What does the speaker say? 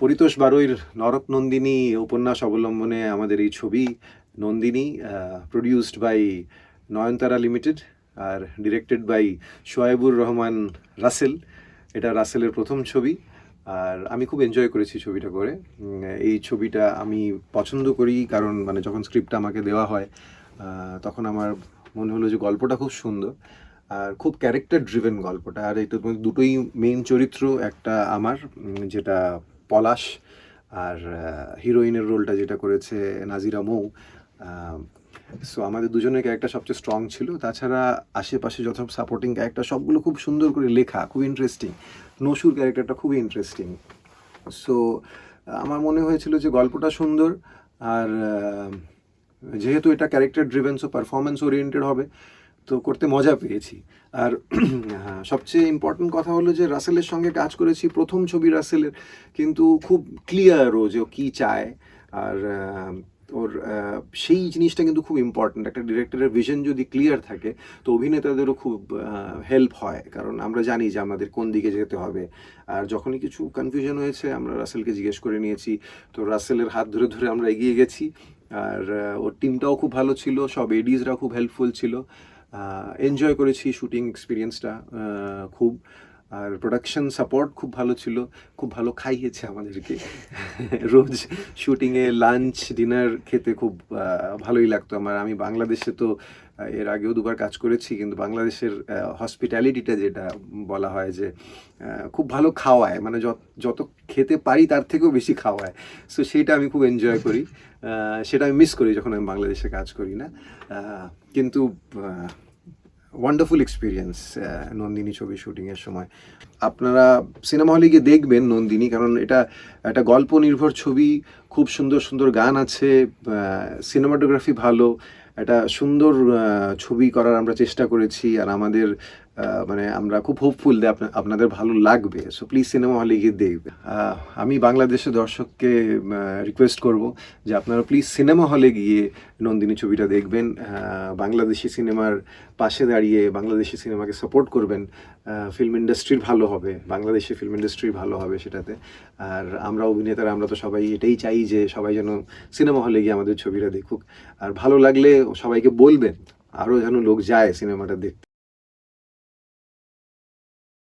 Paritosh R নরক নন্দিনী উপন্যাস অবলম্বনে আমাদের এই ছবি Nandini produced by Nayantara limited R directed by Shoebur Rahman Russell. এটা রাসেলের প্রথম ছবি। আর আমি খুব এনজয় করেছি ছবিটা করে। এই ছবিটা আমি পছন্দ করি কারণ মানে যখন স্ক্রিপ্টটা আমাকে দেওয়া হয় তখন আমার মনে হলো যে গল্পটা খুব সুন্দর। আর খুব ক্যারেক্টার ড্রিভেন গল্পটা। আর এটা দুটোই মেইন চরিত্র একটা আমার যেটা পলাশ আর হিরোইনের রোলটা যেটা করেছে নাজিরা মৌ সো আমাদের দুজনের ক্যারেক্টার সবচেয়ে স্ট্রং ছিল। তাছাড়া আশেপাশে যত সাপোর্টিং ক্যারেক্টার সবগুলো খুব সুন্দর করে লেখা, খুব ইন্টারেস্টিং নসুর ক্যারেক্টারটা খুবই ইন্টারেস্টিং সো আমার মনে হয়েছিল যে গল্পটা সুন্দর আর যেহেতু এটা character driven so performance oriented হবে তো করতে মজা পেয়েছি। আর সবচেয়ে ইম্পর্টেন্ট কথা হলো যে রাসেলের সঙ্গে কাজ করেছি, প্রথম ছবি রাসেলের, কিন্তু খুব ক্লিয়ার ও যে ও কী চায়। আর ওর সেই জিনিসটা কিন্তু খুব ইম্পর্ট্যান্ট একটা ডিরেক্টরের ভিশন যদি ক্লিয়ার থাকে, তো অভিনেতাদেরও খুব হেল্প হয়। কারণ আমরা জানি যে আমাদের কোন দিকে যেতে হবে। আর যখনই কিছু কনফিউশন হয়েছে, আমরা রাসেলকে জিজ্ঞেস করে নিয়েছি। তো রাসেলের হাত ধরে ধরে আমরা এগিয়ে গেছি। আর ওর টিমটাও খুব ভালো ছিল, সব এডিজরা খুব হেল্পফুল ছিল। এনজয় করেছি শুটিং এক্সপিরিয়েন্সটা খুব। আর প্রোডাকশন সাপোর্ট খুব ভালো ছিল, খুব ভালো খাইয়েছে আমাদেরকে। রোজ শুটিংয়ে লাঞ্চ ডিনার খেতে খুব ভালোই লাগতো আমার। আমি বাংলাদেশে তো এর আগেও দুবার কাজ করেছি, কিন্তু বাংলাদেশের হসপিটালিটিটা যেটা বলা হয় যে খুব ভালো খাওয়ায়। মানে যত খেতে পারি তার থেকেও বেশি খাওয়ায়। সো সেটা আমি খুব এনজয় করি। সেটা আমি মিস করি যখন আমি বাংলাদেশে কাজ করি না। কিন্তু ওয়ান্ডারফুল এক্সপিরিয়েন্স নন্দিনী ছবি শুটিংয়ের সময়। আপনারা সিনেমা হলে গিয়ে দেখবেন নন্দিনী, কারণ এটা একটা গল্প নির্ভর ছবি, খুব সুন্দর সুন্দর গান আছে সিনেমাটোগ্রাফি ভালো, একটা সুন্দর ছবি করার আমরা চেষ্টা করেছি, আর আমাদের মানে আমরা খুব হোপফুল যে আপনা- আপনাদের ভালো লাগবে। সো প্লিজ সিনেমা হলে গিয়ে দেখবে। আমি বাংলাদেশের দর্শককে রিকোয়েস্ট করব যে আপনারা প্লিজ সিনেমা হলে গিয়ে নন্দিনী ছবিটা দেখবেন। বাংলাদেশি সিনেমার পাশে দাঁড়িয়ে বাংলাদেশি সিনেমাকে সাপোর্ট করবেন। ফিল্ম ইন্ডাস্ট্রির ভালো হবে। বাংলাদেশি ফিল্ম ইন্ডাস্ট্রি ভালো হবে সেটাতে। আর আমরা অভিনেতারা, আমরা তো সবাই এটাই চাই যে সবাই যেন সিনেমা হলে গিয়ে আমাদের ছবিটা দেখুক। আর ভালো লাগলে সবাইকে বলবেন আরও যেন লোক যায় সিনেমাটা দেখতে।